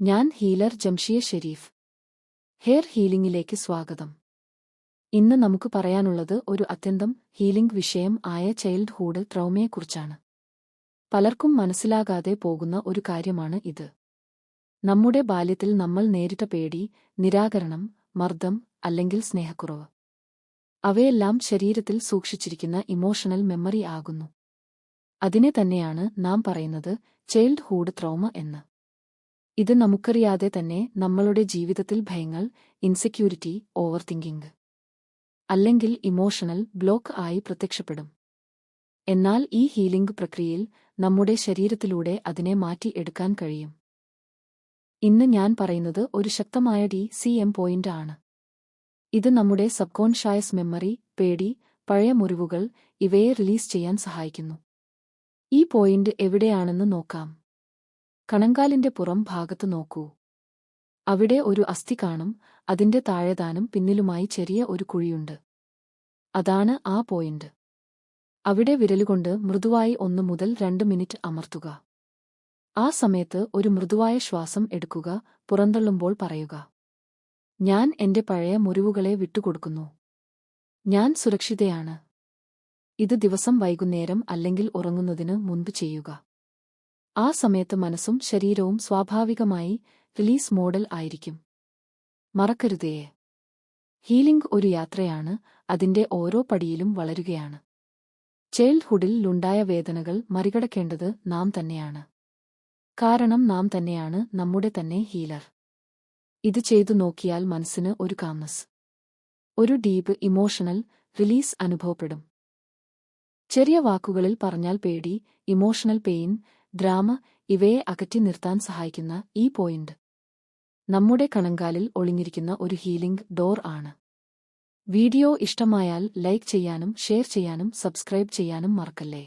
ഞാൻ healer Jamshiya Sharif. Hair ഹീലിംഗിലേക്ക് സ്വാഗതം. ഇന്ന് നമുക്ക് പറയാനുള്ളത് ഒരു അത്യന്തം ഹീലിംഗ് വിഷയം ആയ ചൈൽഡ്ഹുഡ് ട്രൗമയെക്കുറിച്ചാണ്. പലർക്കും മനസ്സിലാകാതെ പോകുന്ന ഒരു കാര്യമാണ് ഇത്. നമ്മുടെ ബാല്യത്തിൽ നമ്മൾ നേരിട്ട പേടി നിരാകരണം മർദ്ദം അല്ലെങ്കിൽ സ്നേഹക്കുറവ്. അവയെല്ലാം ശരീരത്തിൽ സൂക്ഷിച്ചിരിക്കുന്ന ഇമോഷണൽ മെമ്മറി ആകുന്നു. അതിനെ തന്നെയാണ് നാം പറയുന്നത് ചൈൽഡ്ഹുഡ് ട്രൗമ എന്ന്. ഇത് നമുക്കറിയാതെ തന്നെ നമ്മളുടെ ജീവിതത്തിൽ ഭയങ്ങൾ ഇൻസെക്യൂരിറ്റി ഓവർ തിങ്കിങ് അല്ലെങ്കിൽ ഇമോഷണൽ ബ്ലോക്ക് ആയി പ്രത്യക്ഷപ്പെടും. എന്നാൽ ഈ ഹീലിംഗ് പ്രക്രിയയിൽ നമ്മുടെ ശരീരത്തിലൂടെ അതിനെ മാറ്റി എടുക്കാൻ കഴിയും. ഇന്ന് ഞാൻ പറയുന്നത് ഒരു ശക്തമായ ഡി സി എം പോയിന്റ് ആണ്. ഇത് നമ്മുടെ സബ്കോൺഷ്യസ് മെമ്മറി പേടി പഴയ മുറിവുകൾ ഇവയെ റിലീസ് ചെയ്യാൻ സഹായിക്കുന്നു. ഈ പോയിന്റ് എവിടെയാണെന്ന് നോക്കാം. കണങ്കാലിന്റെ പുറം ഭാഗത്ത് നോക്കൂ. അവിടെ ഒരു അസ്ഥി കാണും അതിന്റെ താഴെതാനും പിന്നിലുമായി ചെറിയ ഒരു കുഴിയുണ്ട്. അതാണ് ആ പോയിന്റ് അവിടെ വിരലുകൊണ്ട് മൃദുവായി ഒന്നു മുതൽ രണ്ട് മിനിറ്റ് അമർത്തുക. ആ സമയത്ത് ഒരു മൃദുവായ ശ്വാസം എടുക്കുക പുറന്തള്ളുമ്പോൾ പറയുക. ഞാൻ എന്റെ പഴയ മുറിവുകളെ വിട്ടുകൊടുക്കുന്നു. ഞാൻ സുരക്ഷിതയാണ്. ഇത് ദിവസം വൈകുന്നേരം അല്ലെങ്കിൽ ഉറങ്ങുന്നതിന് മുൻപ് ചെയ്യുക. ആ സമയത്ത് മനസ്സും ശരീരവും സ്വാഭാവികമായി റിലീസ് മോഡൽ ആയിരിക്കും. മറക്കരുതേ. ഹീലിംഗ് ഒരു യാത്രയാണ് അതിന്റെ ഓരോ പടിയിലും വളരുകയാണ്. ചൈൽഡ്ഹുഡിൽ ലുണ്ടായ വേദനകൾ മറികടക്കേണ്ടത് നാം തന്നെയാണ്. കാരണം നാം തന്നെയാണ് നമ്മുടെ തന്നെ ഹീലർ. ഇത് ചെയ്തു നോക്കിയാൽ മനസ്സിന് ഒരു കാമസ് ഒരു ഡീപ് ഇമോഷണൽ റിലീസ് അനുഭവപ്പെടും. ചെറിയ വാക്കുകളിൽ പറഞ്ഞാൽ പേടി ഇമോഷണൽ പെയിൻ ഡ്രാമ ഇവയെ അകറ്റി നിർത്താൻ സഹായിക്കുന്ന ഈ പോയിന്റ്. നമ്മുടെ കണങ്കാലിൽ ഒളിഞ്ഞിരിക്കുന്ന ഒരു ഹീലിംഗ് ഡോർ ആണ്. വീഡിയോ ഇഷ്ടമായാൽ ലൈക്ക് ചെയ്യാനും ഷെയർ ചെയ്യാനും സബ്സ്ക്രൈബ് ചെയ്യാനും മറക്കല്ലേ?